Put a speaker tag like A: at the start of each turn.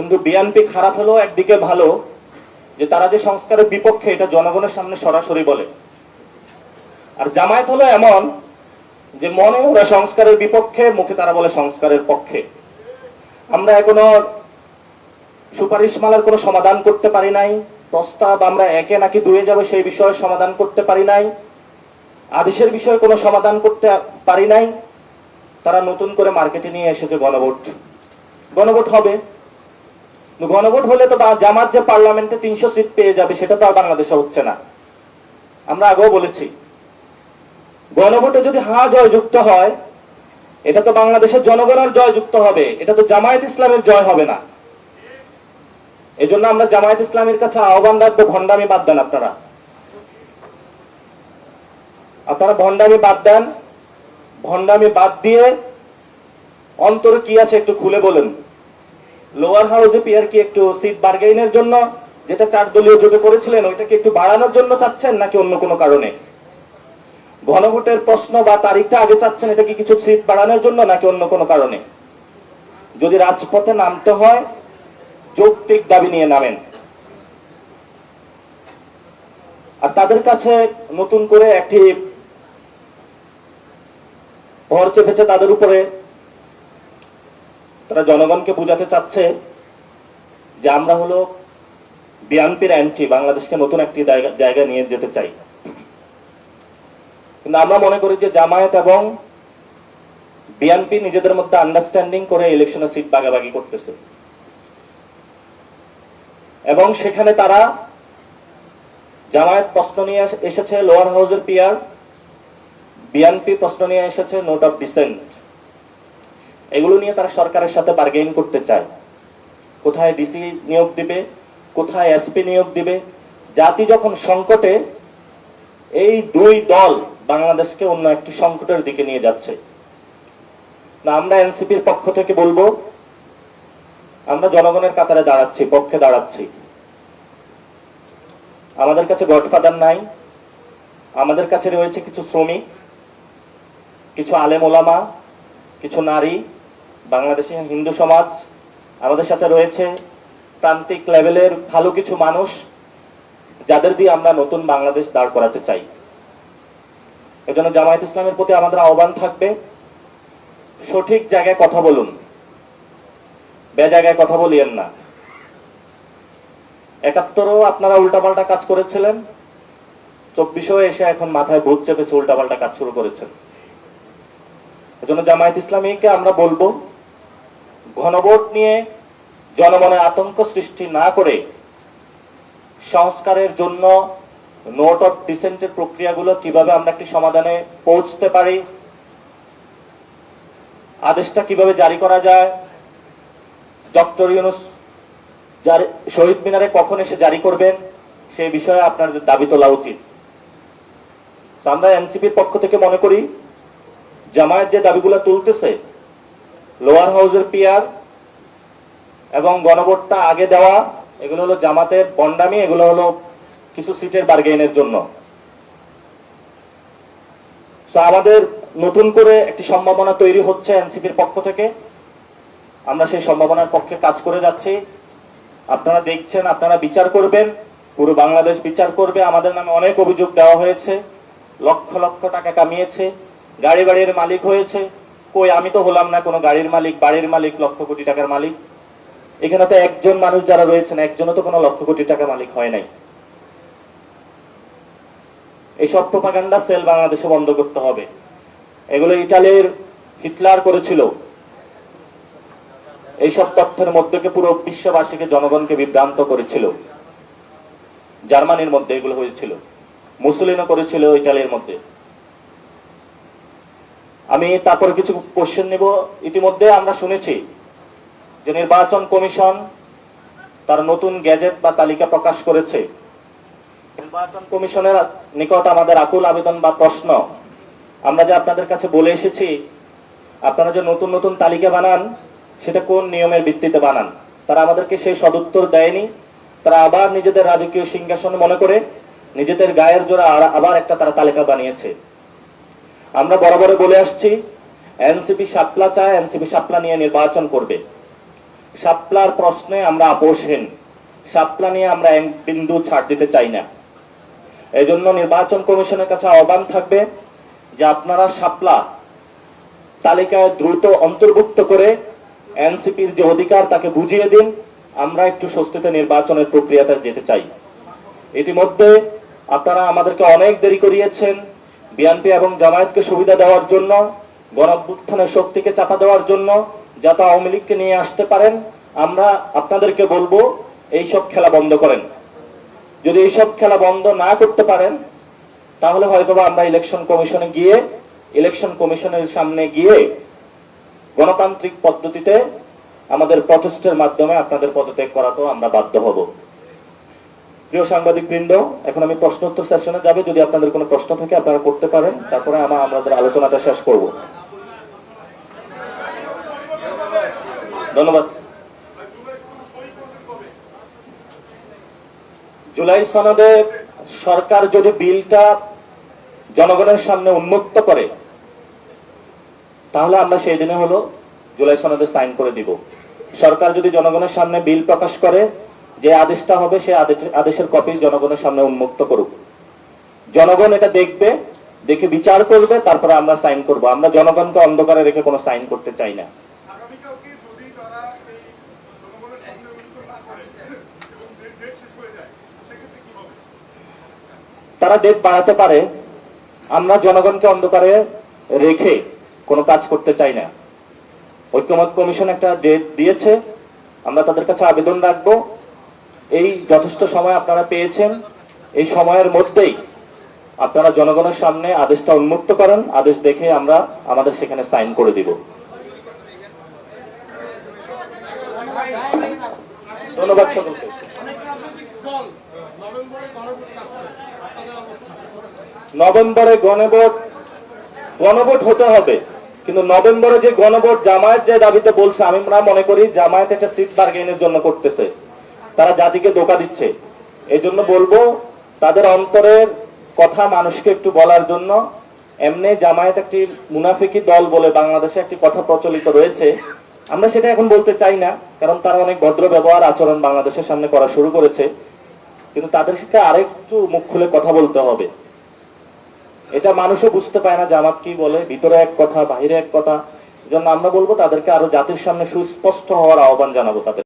A: কিন্তু বিএনপি খারাপ হলেও একদিকে ভালো, যে তারা যে সংস্কারের বিপক্ষে এটা জনগণের সামনে সরাসরি বলে। আর জামায়াত হলো এমন যে মনে ওরা সংস্কারের বিপক্ষে, মুখে তারা বলে সংস্কারের পক্ষে। আমরা এখনও সুপারিশমালার কোনো সমাধান করতে পারি নাই, প্রস্তাব আমরা একে নাকি দুয়ে যাবে সেই বিষয়ে সমাধান করতে পারি নাই, আদেশের বিষয়ে কোনো সমাধান করতে পারি নাই, তারা নতুন করে মার্কেটে নিয়ে এসেছে গণভোট। গণভোট হবে। গণভোট হলে তো জামাত যে পার্লামেন্টে তিনশো সিট পেয়ে যাবে, সেটা তো আর বাংলাদেশে হচ্ছে না। আমরা আগেও বলেছি, গণভোটে যদি হা জয়যুক্ত হয়, এটা তো বাংলাদেশের জনগণের জয়যুক্ত হবে, এটা তো জামায়াত ইসলামের জয় হবে না। এজন্য আমরা জামায়াত ইসলামের কাছে আহ্বান রাখব, ভণ্ডামি বাদ দেন আপনারা। আপনারা ভণ্ডামি বাদ দেন, ভণ্ডামি বাদ দিয়ে অন্তরে কি আছে একটু খুলে বলেন। লোয়ার হাউসে পিয়ার কি একটু সিট বার্গেইনের জন্য, যেটা চার দলীয় জোটে করেছিলেন ওইটা কি একটু বাড়ানোর জন্য চাচ্ছেন নাকি অন্য কোনো কারণে? গণভোটের প্রশ্ন বা তারিখটা আগে চাচ্ছেন, এটা কি কিছু সিট বাড়ানোর জন্য নাকি অন্য কোনো কারণে? যদি রাজপথে নামতে হয়, যৌক্তিক দাবি নিয়ে নামেন। আর তাদের কাছে নতুন করে একটি ভর চেপেছে তাদের উপরে তারা জনগণকে বোঝাতে চাচ্ছে যে আমরা হলো বিএনপির অ্যান্টি বাংলাদেশকে নতুন একটি জায়গা- নিয়ে যেতে চাই। কিন্তু আমরা মনে করি যে জামায়াত এবং বিএনপি নিজেদের মধ্যে আন্ডারস্ট্যান্ডিং করে ইলেকশনে সিট বাগাবাগি করতেছে। এবং সেখানে তারা জামায়াত প্রশ্ন নিয়ে এসেছে, লোয়ার হাউসের পিয়ার বিএনপি প্রশ্ন নিয়ে এসেছে নোট অফ ডিসেন্ট এগুলো নিয়ে তারা সরকারের সাথে বার্গেইন করতে চায়। কোথায় ডিসি নিয়োগ দিবে, কোথায় এসপি নিয়োগ দিবে? জাতি যখন সংকটে, এই দুই দল বাংলাদেশকে অন্য একটি সংকটের দিকে নিয়ে যাচ্ছে। না, আমরা এনসিপির পক্ষ থেকে বলব, আমরা জনগণের কাতারে দাঁড়াচ্ছি, পক্ষে দাঁড়াচ্ছি। আমাদের কাছে গডফাদার নাই, আমাদের কাছে রয়েছে কিছু শ্রমিক, কিছু আলেম ওলামা, কিছু নারী। বাংলাদেশি হিন্দু সমাজ, আমাদের সাথে রয়েছে প্রান্তিক লেভেলের ভালো কিছু মানুষ যাদের দিয়ে আমরা নতুন বাংলাদেশ দাঁড় করাতে চাই। এজন্য জামায়াত ইসলামের প্রতি আমাদের আহ্বান থাকবে, সঠিক জায়গায় কথা বলুন বে জায়গায় কথা বলিয়েন না। একাত্তরও আপনারা উল্টাপাল্টা কাজ করেছিলেন, চব্বিশেও এসে এখন মাথায় ভূত চেপেছে উল্টাপাল্টা কাজ শুরু করেছেন। এজন্য জামায়াত ইসলামীকে আমরা বলব ঘনভোট নিয়ে জনমনে আতঙ্ক সৃষ্টি না করে সংস্কারের জন্য নোট অফ ডিসেন্টের প্রক্রিয়াগুলো কীভাবে আমরা একটি সমাধানে পৌঁছতে পারি, আদেশটা কীভাবে জারি করা যায়, ডক্টর ইউনুস শহীদ মিনারে কখন এসে জারি করবেন সেই বিষয়ে আপনাদের দাবি তোলা উচিত। আমরা এনসিপির পক্ষ থেকে মনে করি, জামায়াত যে দাবিগুলো তুলতেছে লোয়ার হাউজের পিয়ার এবং গণভোটটা আগে দেওয়া, এগুলো হলো জামাতের বন্ডামি, এগুলো হলো কিছু সিটের বার্গেইনের জন্য। আমাদের নতুন করে একটি সম্ভাবনা তৈরি হচ্ছে এনসিপির পক্ষ থেকে। আমরা সেই সম্ভাবনার পক্ষে কাজ করে যাচ্ছি। আপনারা দেখছেন, আপনারা বিচার করবেন। পুরো বাংলাদেশ বিচার করবে। আমাদের নামে অনেক অভিযোগ দেওয়া হয়েছে। লক্ষ লক্ষ টাকা কামিয়েছে। গাড়ি বাড়ির মালিক হয়েছে। কই আমি তো হলাম না কোনো গাড়ির মালিক, বাড়ির মালিক, লক্ষ কোটি টাকার মালিক। এখানে তো একজন মানুষ যারা রয়েছেন, একজনও তো কোনো লক্ষ কোটি টাকা মালিক হয় নাই। এইসব প্রপাগান্ডা সেল বাংলাদেশে বন্ধ করতে হবে। এগুলো ইটালির হিটলার করেছিল। এইসব তথ্যের মধ্যে পুরো বিশ্ববাসীকে, জনগণকে বিভ্রান্ত করেছিল। জার্মানির মধ্যে এগুলো হয়েছিল। মুসলিনও করেছিল ইটালির মধ্যে। আমি তারপরে কিছু কোশ্চেন নেব। ইতিমধ্যে আমরা শুনেছি যে নির্বাচন কমিশন তার নতুন গ্যাজেট বা তালিকা প্রকাশ করেছে। নির্বাচন কমিশনের নিকট আমাদের আকুল আবেদন বা প্রশ্ন। আমরা যে আপনাদের কাছে বলে এসেছি, আপনারা যে নতুন নতুন তালিকা বানান, সেটা কোন নিয়মের ভিত্তিতে বানান? তারা আমাদেরকে সেই সদুত্তর দেয়নি। তারা আবার নিজেদের রাজকীয় সিংহাসন মনে করে নিজেদের গায়ের জোড়া আবার একটা তারা তালিকা বানিয়েছে। আমরা বরাবরে বলে আসছি, এনসিপি সাপলা চায়, এনসিপি সাপলা নিয়ে নির্বাচন করবে। সাপলার প্রশ্নে আমরা আপোষহীন। সাপলা নিয়ে আমরা এক বিন্দু ছাড় দিতে চাই না। এই জন্য নির্বাচন কমিশনের কাছে আহ্বান থাকবে যে আপনারা সাপলা তালিকায় দ্রুত অন্তর্ভুক্ত করে এনসিপির যে অধিকার তাকে বুঝিয়ে দিন। আমরা একটু স্বস্তিতে নির্বাচনের প্রক্রিয়াতে যেতে চাই। ইতিমধ্যে আপনারা আমাদেরকে অনেক দেরি করিয়েছেন। বিএনপি এবং জামায়াতকে সুবিধা দেওয়ার জন্য, গণঅভ্যুত্থানের শক্তিকে চাপা দেওয়ার জন্য যাতে আওয়ামী লীগকে নিয়ে আসতে পারেন, আমরা আপনাদেরকে বলব, এইসব খেলা বন্ধ করেন। যদি এইসব খেলা বন্ধ না করতে পারেন, তাহলে হয়তোবা আমরা ইলেকশন কমিশনে গিয়ে, ইলেকশন কমিশনের সামনে গিয়ে গণতান্ত্রিক পদ্ধতিতে আমাদের প্রচেষ্টার মাধ্যমে আপনাদের পদত্যাগ করাতেও আমরা বাধ্য হব। প্রিয় সাংবাদিক বৃন্দ এখন আমি প্রশ্ন উত্তর সেশনে যাবে। যদি আপনাদের কোনো প্রশ্ন থাকে, আপনারা করতে পারেন। তারপরে আমরা আমাদের আলোচনাটা শেষ করব। ধন্যবাদ। জুলাই সনদে সরকার যদি বিলটা জনগণের সামনে উন্মুক্ত করে, তাহলে আমরা সেই দিনে হলো জুলাই সনদে সাইন করে দিব। সরকার যদি জনগণের সামনে বিল প্রকাশ করে যে আদেশটা হবে সে আদেশ- আদেশের কপি জনগণের সামনে উন্মুক্ত করুক। জনগণ এটা দেখবে দেখে বিচার করবে তারপরে আমরা সাইন করব। আমরা জনগণকে অন্ধকারে রেখে কোনো সাইন করতে চাই না।
B: তারা ডেট
A: বাড়াতে পারে। আমরা জনগণকে অন্ধকারে রেখে কোনো কাজ করতে চাই না। ঐক্যমত কমিশন একটা ডেট দিয়েছে। আমরা তাদের কাছে আবেদন রাখব। এই যথেষ্ট সময় আপনারা পেয়েছেন। এই সময়ের মধ্যেই আপনারা জনগণের সামনে আদেশটা উন্মুক্ত করেন। আদেশ দেখে আমরা আমাদের সেখানে সাইন করে দিব। ধন্যবাদ
C: নভেম্বরে গণভোট
A: গণভোট হতে হবে। কিন্তু নভেম্বরে যে গণভোট জামায়াত যে দাবিতে বলছে, আমি মনে করি জামায়াত একটা সিট বার্গেনের জন্য করতেছে। তারা জাতিকে ধোকা দিচ্ছে। এই জন্য বলব, তাদের অন্তরের কথা মানুষকে একটু বলার জন্য, এমনি জামায়াত একটি মুনাফিকি দল বলে বাংলাদেশে একটি কথা প্রচলিত রয়েছে। আমরা সেটা এখন বলতে চাই না, কারণ তারা অনেক ভদ্র ব্যবহার আচরণ বাংলাদেশের সামনে করা শুরু করেছে। কিন্তু তাদের সাথে আরেকটু মুখ খুলে কথা বলতে হবে। এটা মানুষও বুঝতে পায় না জামাত কি বলে, ভিতরে এক কথা, বাহিরে এক কথা। জন্য আমরা বলব, তাদেরকে আরও জাতির সামনে সুস্পষ্ট হওয়ার আহ্বান জানাব তাদের।